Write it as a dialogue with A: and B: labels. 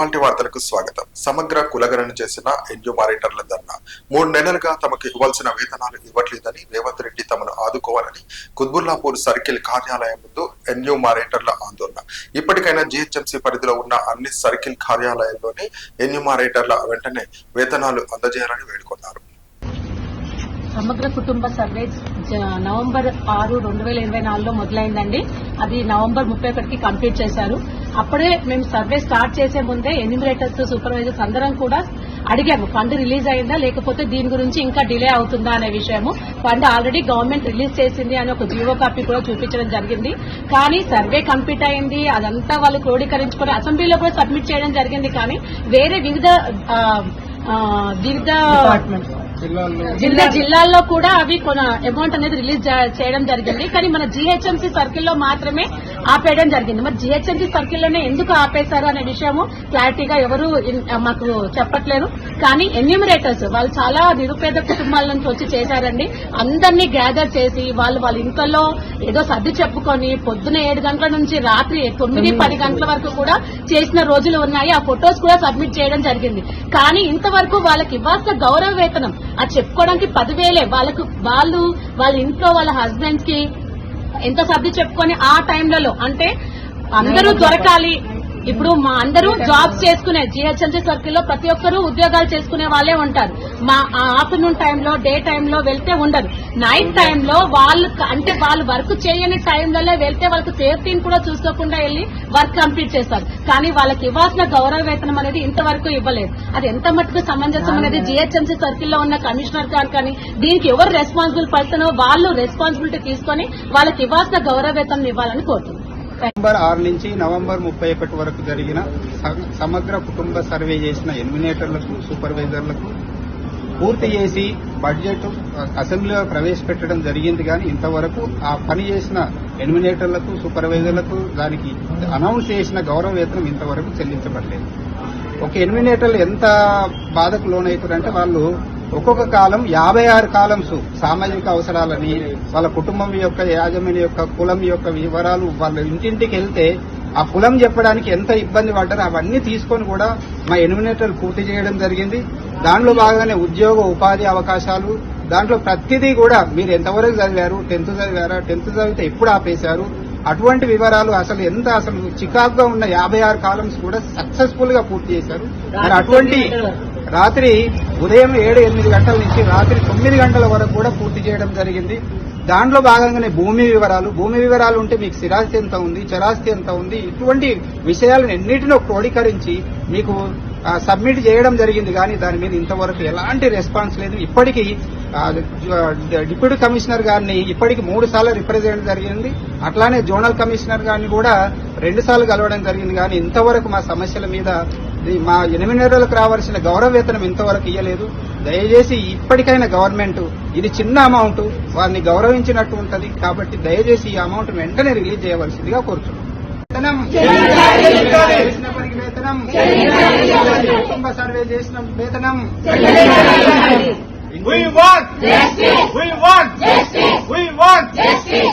A: ఇవాల్టి వార్తలకు స్వాగతం. సమగ్ర కులగణన చేసిన ఎన్యూమారేటర్ల ధర్నా. మూడు నెలలుగా తమకు ఇవ్వాల్సిన వేతనాలు ఇవ్వట్లేదని రేవంత్ రెడ్డి తమను ఆదుకోవాలని కుత్బుల్లాపూర్ సర్కిల్ కార్యాలయం ముందు ఎన్యూమారేటర్ల ఆందోళన. ఇప్పటికైనా జిహెచ్ఎంసీ పరిధిలో ఉన్న అన్ని సర్కిల్ కార్యాలయాల్లోనే ఎన్యూమారేటర్ల వెంటనే వేతనాలు అందజేయాలని వేడుకున్నారు.
B: సమగ్ర కుటుంబ సర్వే జ- నవంబర్ ఆరు రెండు వేల ఇరవై నాలుగులో మొదలైందండి. అది నవంబర్ ముప్పై ఒకటికి కంప్లీట్ చేశారు. అప్పుడే మేము సర్వే స్టార్ట్ చేసే ముందే ఎన్యూమరేటర్స్ సూపర్వైజర్స్ అందరం కూడా అడిగాము ఫండ్ రిలీజ్ అయిందా లేకపోతే దీని గురించి ఇంకా డిలే అవుతుందా అనే విషయము. ఫండ్ ఆల్రెడీ గవర్నమెంట్ రిలీజ్ చేసింది అని ఒక జీవో కాపీ కూడా చూపించడం జరిగింది. కానీ సర్వే కంప్లీట్ అయింది అదంతా వాళ్ళు క్రోడీకరించుకొని అసెంబ్లీలో కూడా సబ్మిట్ చేయడం జరిగింది. కానీ వేరే వివిధ వివిధ ఆ, వివిధ జిల్లా జిల్లాల్లో కూడా అవి కొన అమౌంట్ అనేది రిలీజ్ చేయడం జరిగింది. కానీ మన జీహెచ్ఎంసీ సర్కిల్లో మాత్రమే ఆపేయడం జరిగింది. మరి జీహెచ్ఎంసీ సర్కిల్లోనే ఎందుకు ఆపేశారు అనే విషయము క్లారిటీగా ఎవరు మాకు చెప్పట్లేదు. కానీ ఎన్యూమరేటర్స్ వాళ్ళు చాలా నిరుపేద కుటుంబాల నుంచి వచ్చి చేశారండి. అందరినీ గ్యాదర్ చేసి వాళ్ళు వాళ్ళ ఇంట్లో ఏదో సర్ది చెప్పుకొని పొద్దున ఏడు గంటల నుంచి రాత్రి తొమ్మిది పది గంటల వరకు కూడా చేసిన రోజులు ఉన్నాయి. ఆ ఫొటోస్ కూడా సబ్మిట్ చేయడం జరిగింది. కానీ ఇంతవరకు వాళ్ళకి ఇవ్వాల్సిన గౌరవ వేతనం అది చెప్పుకోవడానికి పదివేలే. వాళ్ళకు వాళ్ళు వాళ్ళ ఇంట్లో వాళ్ళ హస్బెండ్స్కి ఎంత సర్ది చెప్పుకొని ఆ టైంలలో అంటే అందరూ దొరకాలి. ఇప్పుడు మా అందరూ జాబ్స్ చేసుకునే జిహెచ్ఎంసీ సర్కిల్లో ప్రతి ఒక్కరూ ఉద్యోగాలు చేసుకునే వాళ్ళే ఉంటారు. మా ఆఫ్టర్నూన్ టైంలో డే టైంలో వెళ్తే ఉండరు. నైట్ టైంలో వాళ్ళు అంటే వాళ్ళు వర్క్ చేయని టైంలలో వెళ్తే వాళ్ళకి సేఫ్టీని కూడా చూసుకోకుండా వెళ్ళి వర్క్ కంప్లీట్ చేస్తారు. కానీ వాళ్ళకి ఇవ్వాల్సిన గౌరవ వేతనం అనేది ఇంతవరకు ఇవ్వలేదు. అది ఎంత మట్టుకు సమంజసం అనేది జిహెచ్ఎంసీ సర్కిల్లో ఉన్న కమిషనర్ గారు కానీ దీనికి ఎవరు రెస్పాన్సిబుల్ పర్సన్ వాళ్ళు రెస్పాన్సిబిలిటీ తీసుకొని వాళ్ళకి ఇవ్వాల్సిన గౌరవ వేతనం ఇవ్వాలని కోరుతున్నాను
C: నవంబర్ ఆరు నుంచి నవంబర్ ముప్పై ఒకటి వరకు జరిగిన స- సమగ్ర కుటుంబ సర్వే చేసిన ఎలిమినేటర్లకు సూపర్వైజర్లకు పూర్తి చేసి బడ్జెట్ అసెంబ్లీలో ప్రవేశపెట్టడం జరిగింది. కానీ ఇంతవరకు ఆ పని చేసిన ఎలిమినేటర్లకు సూపర్వైజర్లకు దానికి అనౌన్స్ చేసిన గౌరవ వేతనం ఇంతవరకు చెల్లించబడలేదు. ఒక ఎలిమినేటర్లు ఎంత బాధకు లోనవుతారంటే వాళ్ళు ఒక్కొక్క కాలం యాభై ఆరు కాలమ్స్ సామాజిక అవసరాలని వాళ్ళ కుటుంబం యొక్క యాజమాన్య యొక్క కులం యొక్క వివరాలు వాళ్ళ ఇంటింటికి వెళ్తే ఆ కులం చెప్పడానికి ఎంత ఇబ్బంది పడ్డారో అవన్నీ తీసుకొని కూడా మా ఎలిమినేటర్ పూర్తి చేయడం జరిగింది. దాంట్లో భాగంగానే ఉద్యోగ ఉపాధి అవకాశాలు దాంట్లో ప్రతిదీ కూడా మీరు ఎంతవరకు చదివారు టెన్త్ చదివారా టెన్త్ చదివితే ఎప్పుడు ఆపేశారు అటువంటి వివరాలు అసలు ఎంత అసలు చికాకుగా ఉన్న యాభై ఆరు కాలమ్స్ కూడా సక్సెస్ఫుల్గా పూర్తి చేశారు. మరి అటువంటి రాత్రి ఉదయం ఏడు ఎనిమిది గంటల నుంచి రాత్రి తొమ్మిది గంటల వరకు కూడా పూర్తి చేయడం జరిగింది. దాంట్లో భాగంగానే భూమి వివరాలు భూమి వివరాలు ఉంటే మీకు స్థిరాస్తి ఎంత ఉంది చరాస్తి ఎంత ఉంది ఇటువంటి విషయాలను ఎన్నిటినో క్రోడీకరించి మీకు సబ్మిట్ చేయడం జరిగింది. కానీ దాని మీద ఇంతవరకు ఎలాంటి రెస్పాన్స్ లేదు. ఇప్పటికీ డిప్యూటీ కమిషనర్ గారిని ఇప్పటికి మూడు సార్లు రిప్రజెంట్ జరిగింది. అట్లానే జోనల్ కమిషనర్ గారిని కూడా రెండు సార్లు కలవడం జరిగింది. కానీ ఇంతవరకు మా సమస్యల మీద మా ఎనిమినేరులకు రావాల్సిన గౌరవ వేతనం ఇంతవరకు ఇవ్వలేదు దయచేసి ఇప్పటికైనా గవర్నమెంట్ ఇది చిన్న అమౌంట్ వారిని గౌరవించినట్టు ఉంటది కాబట్టి దయచేసి ఈ అమౌంట్ వెంటనే రిలీజ్ చేయవలసిందిగా కోరుతున్నాం వేతనం కుటుంబ సర్వే చేసిన వేతనం
D: We want justice. We want justice. We want justice.